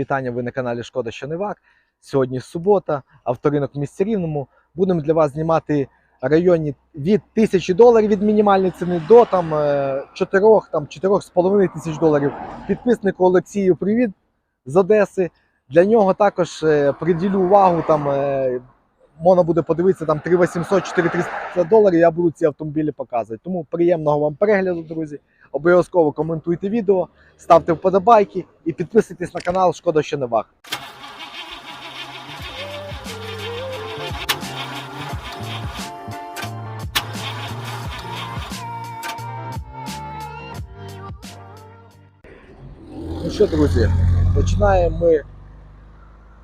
вітання. Ви на каналі Шкода Щонивак. Сьогодні субота, авторинок в місті Рівному. Будемо для вас знімати районі від 1000 доларів від мінімальної ціни до там 4, там 4,5 тисяч доларів. Підписнику Олексію привіт з Одеси. Для нього також е, приділю увагу. Там е, можна буде подивитися там 3800 4300 доларів. Я буду ці автомобілі показувати. Тому приємного вам перегляду, друзі. Обов'язково коментуйте відео, ставте вподобайки і підписуйтесь на канал Шкода що не вах. Ну що, друзі, починаємо ми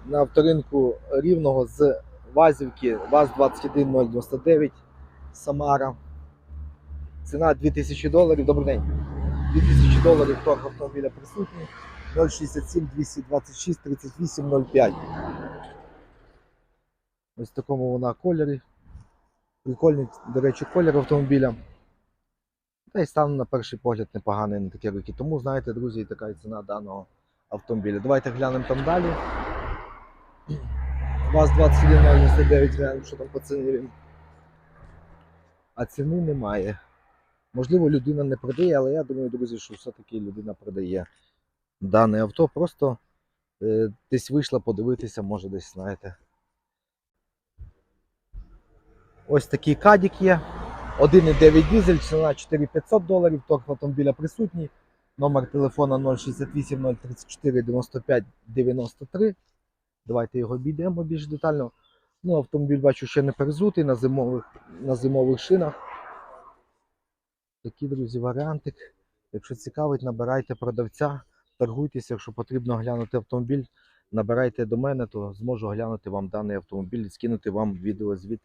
на авторинку рівного з Вазівки ВАЗ-21099 Самара. Ціна 2000 доларів. Добрий день. 2000 доларів торг автомобіля присутній. 067 226 38 05. Ось в такому вона кольорі. Прикольний, до речі, колір автомобіля. Та й стан на перший погляд непоганий на такі роки. Тому, знаєте, друзі, і така ціна даного автомобіля. Давайте глянемо там далі. ВАЗ 2199 глянемо, що там по ціні. А ціни немає. Можливо, людина не продає, але я думаю, друзі, що все-таки людина продає дане авто. Просто е, десь вийшла подивитися, може десь, знаєте. Ось такий кадік є. 1,9 дизель, ціна 4500 доларів, торг автомобіля присутній. Номер телефона 068 034 95 93. Давайте його обійдемо більш детально. Ну, автомобіль бачу ще не перезутий на зимових, на зимових шинах. Такі, друзі, варіантик. Якщо цікавить, набирайте продавця, торгуйтеся, якщо потрібно глянути автомобіль, набирайте до мене, то зможу глянути вам даний автомобіль і скинути вам відеозвіт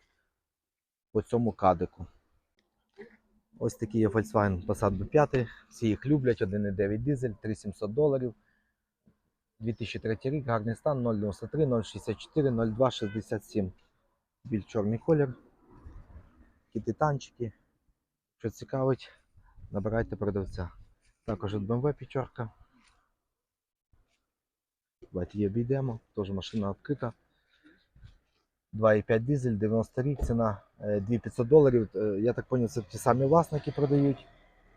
по цьому кадику. Ось такий є Volkswagen Passat B5. Всі їх люблять. 1,9 дизель, 3700 доларів. 2003 рік, гарний стан 093, 064, 02, 67. Біль чорний колір. Такі титанчики. Що цікавить, набирайте продавця. Також від BMW п'ятерка. Давайте її обійдемо. Теж машина відкрита. 2,5 дизель, 90 рік, ціна е, 2500 доларів. Е, Я так зрозумів, це ті самі власники продають,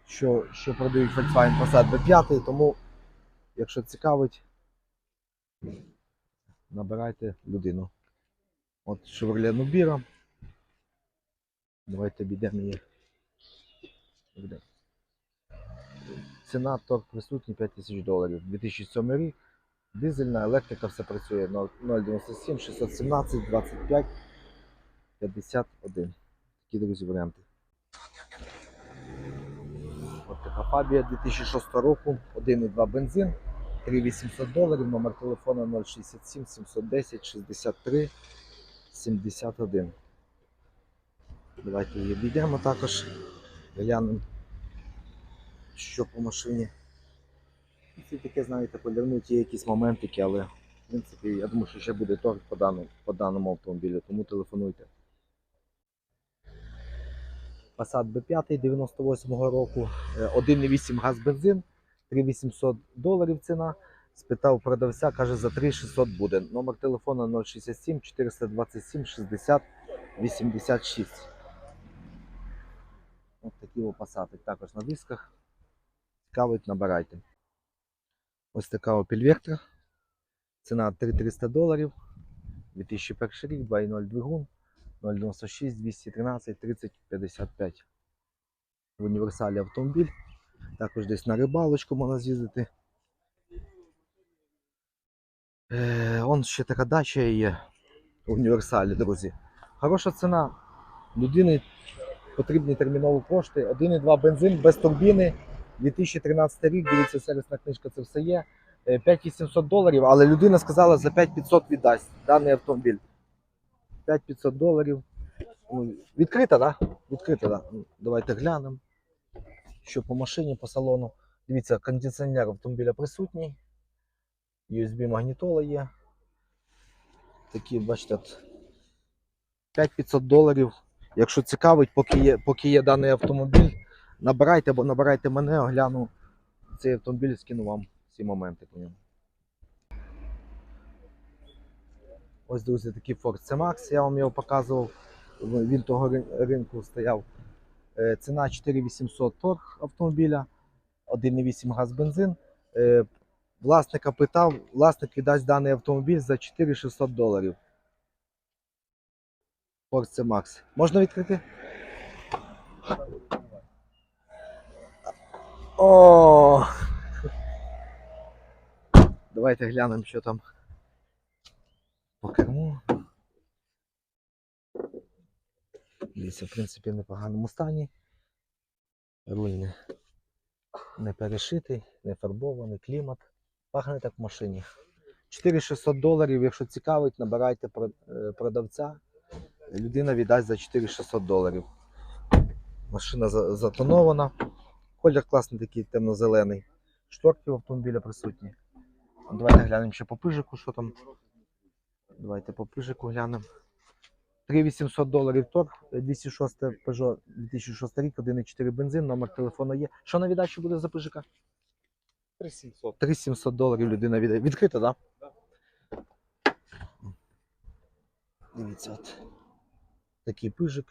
що, що продають Volkswagen Passat B5, тому, якщо цікавить, набирайте людину. От Chevrolet Nubira. Давайте обійдемо її. Обійдемо. Ціна торг присутній 5000 доларів. 2007 рік. Дизельна, електрика, все працює 097, 617, 25, 51. Такі, друзі, варіанти. От така Фабія 2006 року, 1,2 бензин, 3800 доларів, номер телефона 067 710 63 71. Давайте її обійдемо також. Глянемо, що по машині. Це таке, знаєте, полірнуті якісь моментики, але в принципі, я думаю, що ще буде торг по даному, по даному автомобілю, тому телефонуйте. Passat B5 98-го року, е, 1,8 газ бензин, 3800 доларів ціна. Спитав продавця, каже, за 3600 буде. Номер телефона 067 427 60 86. Ось такі о Passat. Також на дисках. Цікавить, набирайте. Ось така Opel. Ціна 3300 доларів. 2001 рік, 2.0 двигун, 096, 213, 30, 55. В універсалі автомобіль. Також десь на рибалочку можна з'їздити. Е, он ще така дача є універсалі, друзі. Хороша ціна. Людини потрібні терміново кошти. 1,2 бензин без турбіни. 2013 рік, дивіться, сервісна книжка, це все є. Е, 5800 доларів, але людина сказала за 5500 віддасть даний автомобіль. 5500 доларів. Ну, Відкрита, так? Да? Відкрита, так. Да. Давайте глянемо. Що по машині, по салону. Дивіться, кондиціонер автомобіля присутній. USB магнітола є. Такі, бачите, 5500 доларів. Якщо цікавить, поки є, поки є даний автомобіль, набирайте або набирайте мене, огляну цей автомобіль, і скину вам всі моменти по ньому. Ось, друзі, такий Ford C-Max, я вам його показував. Він того ринку стояв. Е, Ціна 4800 торг автомобіля, 1,8 газ бензин. Е, Власника питав, власник віддасть даний автомобіль за 4600 доларів. Ford C-Max. Можна відкрити? О! Давайте глянемо, що там по керму. Дивіться, в принципі, в непоганому стані. Руль не, не перешитий, не фарбований, клімат. Пахне так в машині. 4600 доларів, якщо цікавить, набирайте е, продавця. Людина віддасть за 4600 доларів. Машина затонована. Колір класний такий темно-зелений. Шторки в автомобіля присутні. Давайте глянемо ще по пижику, що там. Давайте по пижику глянемо. 3800 доларів торг, 206 Peugeot 2006 рік, 1,4 бензин, номер телефону є. Що на віддачу буде за пижика? 3700. 3700 доларів людина віддає. Відкрита, так? Да? Дивіться, от. Такий пижик.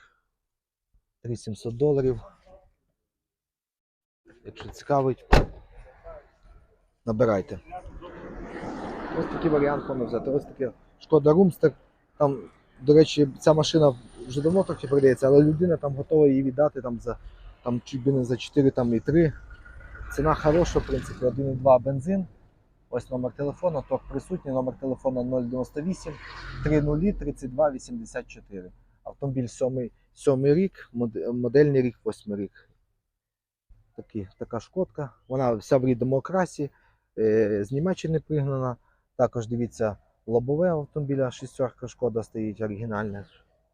3700 доларів. Якщо цікавить, набирайте. Ось такий варіант можна взяти. Ось таке Шкода Румстер. Там, до речі, ця машина вже давно трохи продається, але людина там готова її віддати там за там, чуть не за 4 там, і 3. Ціна хороша, в принципі, 1,2 бензин. Ось номер телефону, торг присутній, номер телефону 098 30 32 84. Автомобіль 7, 7 рік, модельний рік, 8 рік. Такі, така шкодка. Вона вся в рідному окрасі, е, з Німеччини пригнана. Також дивіться, лобове автомобіля, шістерка шкода стоїть оригінальне.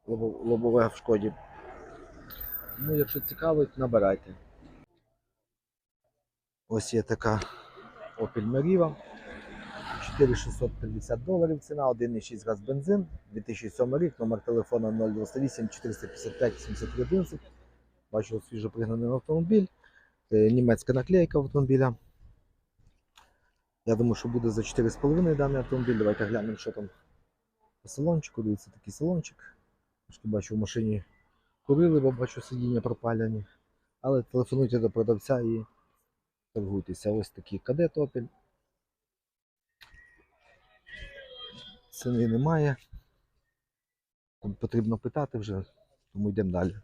Лобове в шкоді. Ну, якщо цікавить, набирайте. Ось є така Opel Meriva. 4650 доларів ціна, 1,6 газ бензин, 2007 рік, номер телефону 098 455 7311. Бачу свіжо пригнаний автомобіль. Е, Німецька наклейка автомобіля. Я думаю, що буде за 4,5 даний автомобіль. Давайте глянемо, що там по салончику. Дивіться, такий салончик. Трошки бачу в машині курили, бо бачу сидіння пропалені. Але телефонуйте до продавця і торгуйтеся. Ось такий кадет Opel. Ціни немає. Тут потрібно питати вже, тому йдемо далі.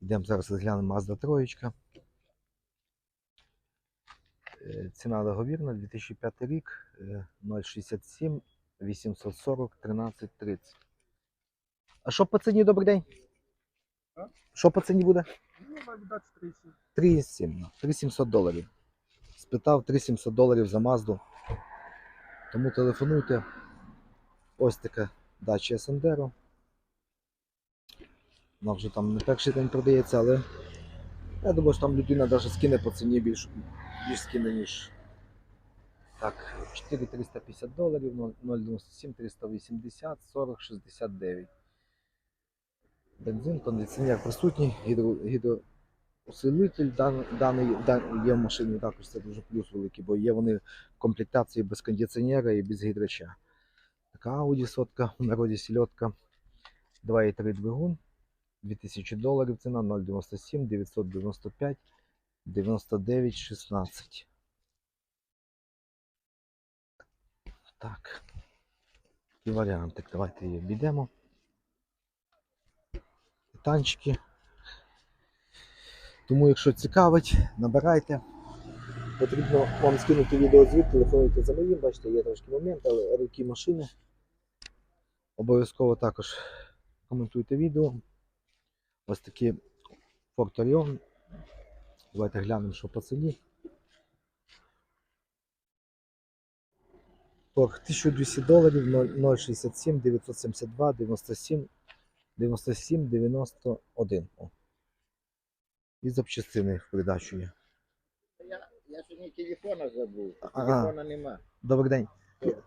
Йдемо зараз розглянемо Mazda 3. Е, Ціна договірна 2005 рік е, 067 840 1330. А що по ціні добрий день? А? Що по ціні буде? Ну, 37. 3700 3700 доларів. Спитав 3700 доларів за Мазду. Тому телефонуйте. Ось така дача Сандеро. Вона вже там не перший день продається, але я думаю, що там людина навіть скине по ціні більш, більш скине, ніж. Так, 4350 доларів, 097 380 40 69. Бензин, кондиціонер присутній, гідро, гідроусилитель дан, даний, дан, є в машині також це дуже плюс великий, бо є вони в комплектації без кондиціонера і без гідрача. Така Audi сотка, в народі сільотка. 2,3 двигун, 2000 доларів ціна, 097 995 99 16. Так. І варіантик. Давайте її обійдемо. Танчики. Тому, якщо цікавить, набирайте. Потрібно вам скинути відеозвіт, телефонуйте за моїм, бачите, є трошки момент, але руки машини. Обов'язково також коментуйте відео. Ось такі Ford Orion. Давайте глянемо, що по ціні. Торг 1200 доларів 067 972 97 97 91. О. І запчастини в придачу є. Я, я сьогодні телефона забув. Телефона нема. Добрий день.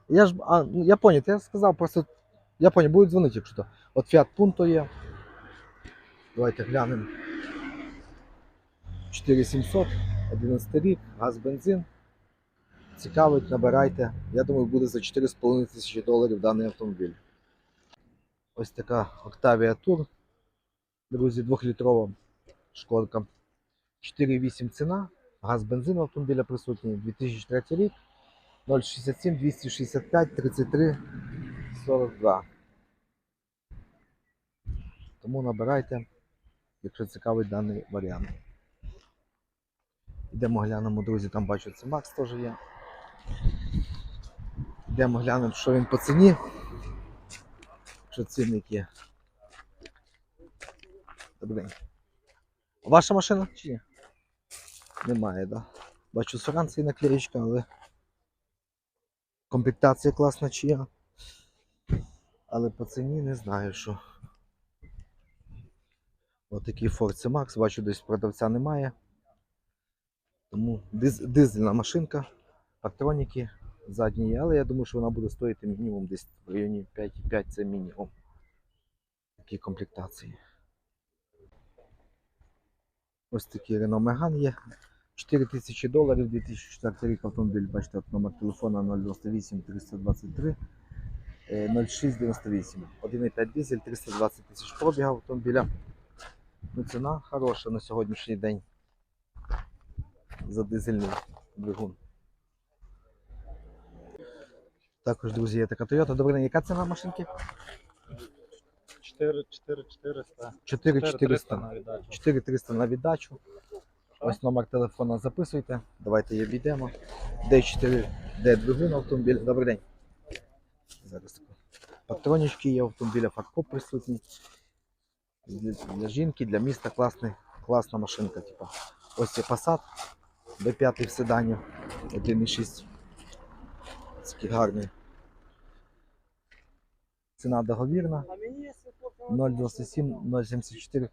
Я, ж, а, ну, я понял, я сказав, просто я понял, будуть дзвонити, якщо то. От Fiat Punto є. Давайте глянемо. 4700, 11 рік, газ, бензин. Цікавить, набирайте. Я думаю, буде за 4,5 тисячі доларів даний автомобіль. Ось така Octavia Tour. Друзі, 2-літрова шкодка. 4,8 ціна. Газ бензин автомобіля присутній. 2003 рік. 067 265 33 42. Тому набирайте, якщо цікавий даний варіант. Йдемо глянемо, друзі, там бачу, це Макс теж є. Йдемо глянемо, що він по ціні. Що цінник є. Добрий. Ваша машина чи ні? Немає. Да? Бачу суранці наклеєчка, але комплектація класна чия. Але по ціні не знаю, що. Отакий Ford C-Max, бачу, десь продавця немає. Тому диз, дизельна машинка, патроніки задні але я думаю, що вона буде стоїти мінімум десь в районі 5,5 це мінімум. Такі комплектації. Ось такий Renault Megane є. 4 тисячі доларів, 2004 рік автомобіль, бачите, номер телефона 098 323 е, 0698. 1,5 дизель, 320 тисяч пробіга автомобіля. Ну, ціна хороша на сьогоднішній день за дизельний двигун. Також, друзі, є така Toyota. Добрий день, яка ціна машинки? 4, 4, 400. 4400. на 4300 на віддачу. Ось номер телефона записуйте. Давайте її обійдемо. D4, D двигун автомобіль. Добрий день. Зараз. Патронічки є автомобіля, фаркоп присутній. Для, для жінки, для міста класний, класна машинка. Типа. Ось це Passat B5 в седані 1.6. Такий гарний. Ціна договірна. 027 074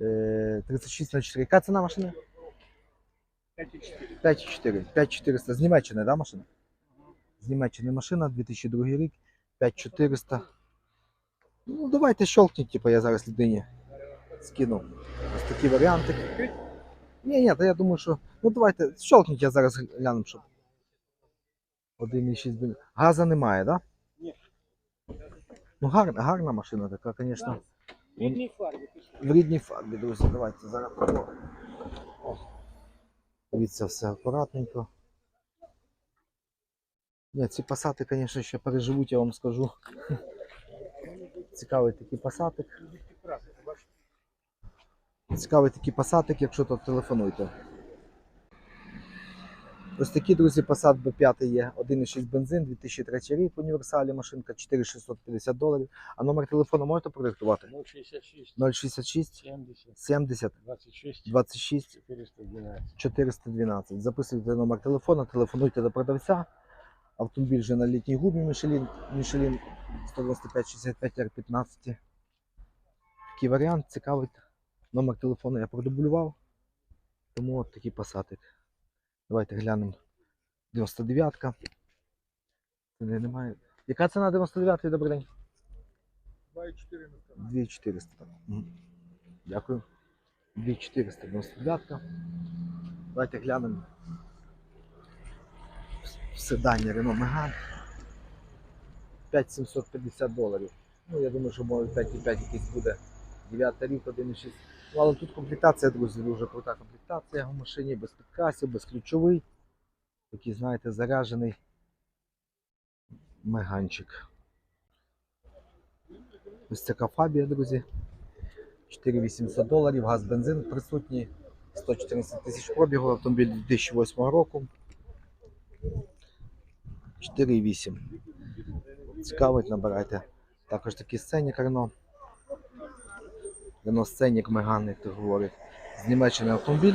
е, 3604. Яка ціна машини? 5,4. 5400. З Німеччини, да, машина? З Німеччини машина, 2002 рік, 5400. Ну, давайте щелкніть, типу, я зараз людині скину. Ось такі варіанти. Ні, ні, то я думаю, що. Ну давайте, щелкніть, я зараз гляну, щоб. 1,6 бен- Газа немає, так? Да? Ні. Ну, гарна, гарна машина така, звісно. В Рідній фарбі. В рідній фарбі, друзі, давайте зараз. О. Дивіться, все акуратненько. Ні, ці пасати, звісно, ще переживуть, я вам скажу. Цікавий такий пасатик. Цікавий такий пасатик, якщо то телефонуйте. Ось такі, друзі, Passat B5 є. 1,6 бензин, 2003 рік в універсалі машинка, 4650 доларів. А номер телефону можете продиктувати? 066, 066 70, 70 26, 26 412. 412. Записуйте номер телефону, телефонуйте до продавця. Автомобіль вже на літній гумі Michelin, Michelin 125 r 15 Такий варіант цікавить. Номер телефону я продублював. Тому от такий пасатик. Давайте глянемо. 99-ка. Немає. Яка ціна 99-ї? Добрий день? 2,4 на 2400. так. Мгм. Дякую. 2499. Давайте глянемо. Седані Renault Megane. 5750 доларів. Ну, я думаю, що може 5,5 якийсь буде. 9 рік, 1,6. Ну, але тут комплектація, друзі, дуже крута комплектація в машині, без підкасів, безключовий. Такий, знаєте, заряджений меганчик. Ось така фабія, друзі. 4800 доларів, газ, бензин присутній. 114 тисяч пробігу, автомобіль 2008 року. 4,8. Цікавить, набирайте. Також такий сценік Рено. Рено сценік Меган, як то говорить. З Німеччини автомобіль.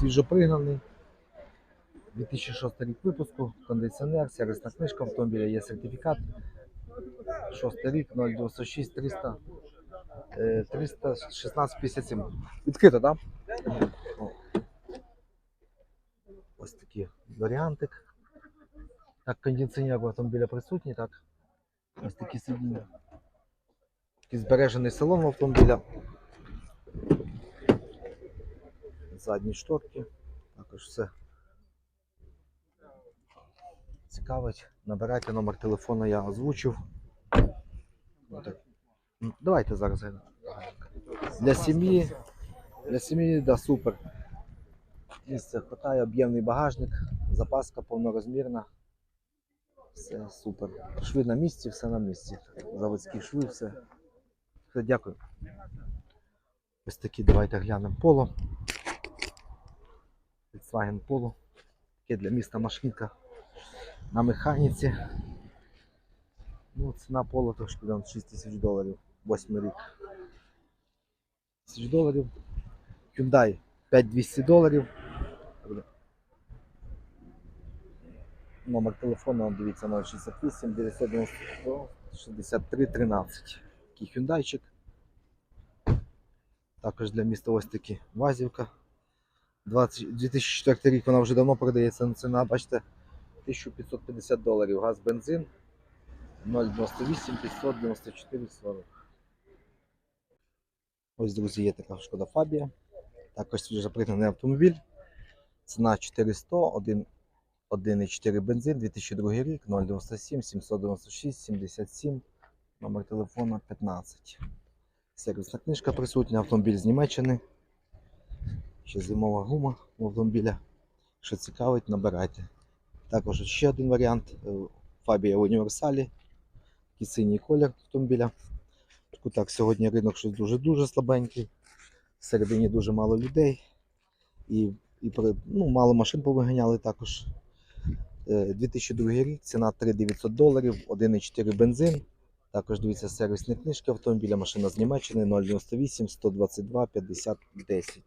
Свіжопригнаний. 2006 рік випуску, кондиціонер, сервісна книжка автомобіля, є сертифікат. 6 рік, 096 300. е, 316 57. Відкрито, так? Да? Ось такий варіантик. Так, кондиціонер в автомобіля присутній, так. Ось такі сидіння. Такий збережений салон автомобіля. Задні шторки. Також все цікавить, набирайте номер телефону, я озвучив. Ну, так. Ну, Давайте зараз. Для сім'ї. Для сім'ї, да, супер. Місце хватає, об'ємний багажник, запаска повнорозмірна. Все супер. Шви на місці, все на місці. Заводські шви, все. Все, дякую. Ось такі давайте глянемо поло. Volkswagen Polo. Таке для міста машинка на механіці. Ну, ціна поло трошки 6 тисяч доларів. 8 рік. Тисяч доларів. Hyundai 5200 доларів. Номер телефону, дивіться, 068 990 63 13. Такий Hyundaiчик. Також для міста ось такі Вазівка. 20, 2004 рік вона вже давно продається. ну, Ціна, бачите, 1550 доларів. Газ, бензин 0,98 594 40. Ось, друзі, є така шкода Фабія. Також свіжо пригнаний автомобіль. Ціна 400, 1, 1,4 бензин, 2002 рік, 097 796 77, номер телефона 15. Сервісна книжка присутня, автомобіль з Німеччини. Ще зимова гума у автомобіля. Що цікавить, набирайте. Також ще один варіант. Фабія універсалі. Такий синій колір автомобіля. Так, сьогодні ринок щось дуже-дуже слабенький. Всередині дуже мало людей. І, і ну, мало машин повиганяли також. Е, 2002 рік, ціна 3900 доларів, 1,4 бензин. Також дивіться сервісні книжки автомобіля, машина з Німеччини 098 122 50 10.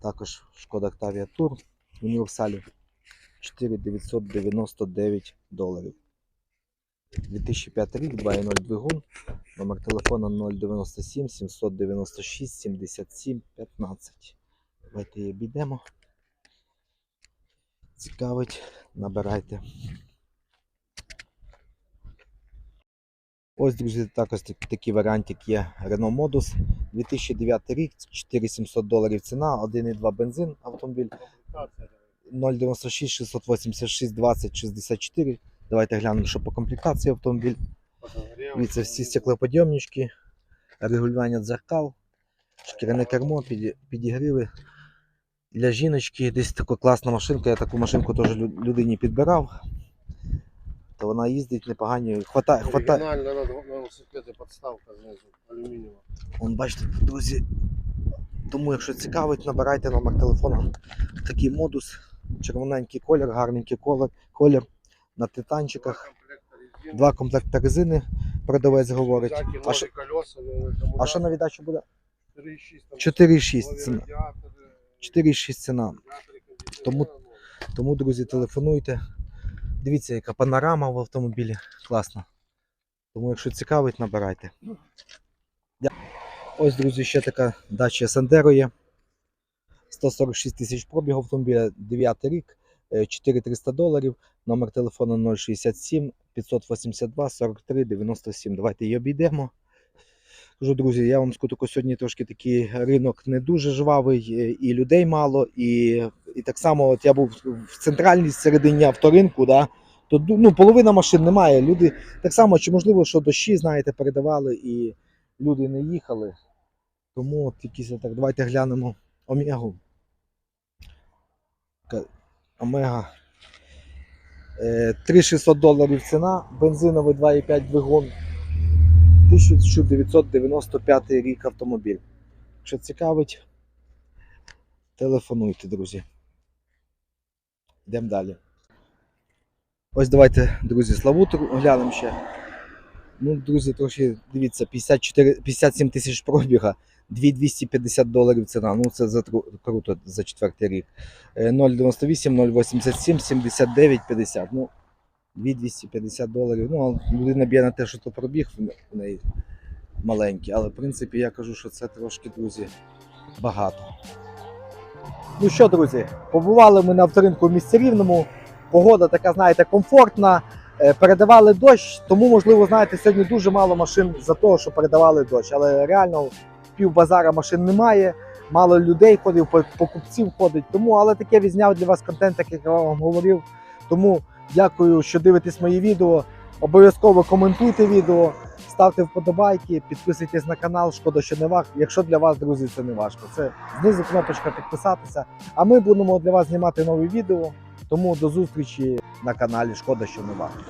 Також Шкода Octavia Tour в універсалі 4999 доларів. 2005 рік, 2.0 двигун, номер телефона 097 796 77 15. Давайте її обійдемо. Цікавить, набирайте. Ось, друзі, також так- такий варіантик є Renault Modus. 2009 рік, 4700 доларів ціна, 1,2 бензин автомобіль. 096 686 20 64. Давайте глянемо, що по комплектації автомобіль. Дивіться, всі стеклоподйомнички, регулювання дзеркал, шкіряне кермо, піді- підігріви. Для жіночки десь така класна машинка. Я таку машинку теж людині підбирав. То вона їздить непогані. Хватає, хватає. Оригинально на, на велосипеды знизу, алюмінієва. Вон, бачите, друзі. Тому, якщо цікавить, набирайте номер телефону. Такий модус, червоненький колір, гарненький колір, колір на титанчиках. Два комплекти резини продавець говорить. А що, колеса, а що на віддачу буде? 4,6 там, 4,6 нові ціна. радіатори, 4,6 ціна. Тому- Тому, друзі, телефонуйте. Дивіться, яка панорама в автомобілі. Класна. Тому, якщо цікавить, набирайте. Ось, друзі, ще така дача Сандеро є. 146 тисяч пробігу автомобіля, 9 рік, е, 4300 доларів. Номер телефону 067 582 43 97. Давайте її обійдемо. Кажу, друзі, я вам скажу, тако сьогодні трошки такий ринок не дуже жвавий, е, і людей мало, і, і так само, от я був в центральній середині авторинку, да, то ну, половина машин немає. Люди так само, чи можливо, що дощі, знаєте, передавали, і люди не їхали. Тому от якісь так. Давайте глянемо Омегу. Омега. Е, 3600 доларів ціна, бензиновий 2,5 двигун. 1995 рік автомобіль. Якщо цікавить, телефонуйте, друзі. Йдемо далі. Ось давайте, друзі, Славуту глянемо ще. Ну, друзі, трохи дивіться, 54, 57 тисяч пробіга, 2250 доларів ціна. Ну, це за круто за четвертий рік. Е, 098, 087, 79, 50. Ну, 2250 доларів. Ну, людина б'є на те, що то пробіг в неї маленький. Але в принципі я кажу, що це трошки, друзі, багато. Ну що, друзі, побували ми на авторинку в місті Рівному. Погода така, знаєте, комфортна. Е, Передавали дощ, тому, можливо, знаєте, сьогодні дуже мало машин за того, що передавали дощ. Але реально пів базара машин немає, мало людей ходив, по- покупців ходить. Тому, але таке відзняв для вас контент, як я вам говорив. Тому Дякую, що дивитесь мої відео. Обов'язково коментуйте відео, ставте вподобайки, підписуйтесь на канал. Шкода, що не важко. Якщо для вас, друзі, це не важко. Це знизу кнопочка підписатися. А ми будемо для вас знімати нові відео. Тому до зустрічі на каналі. Шкода, що не важко.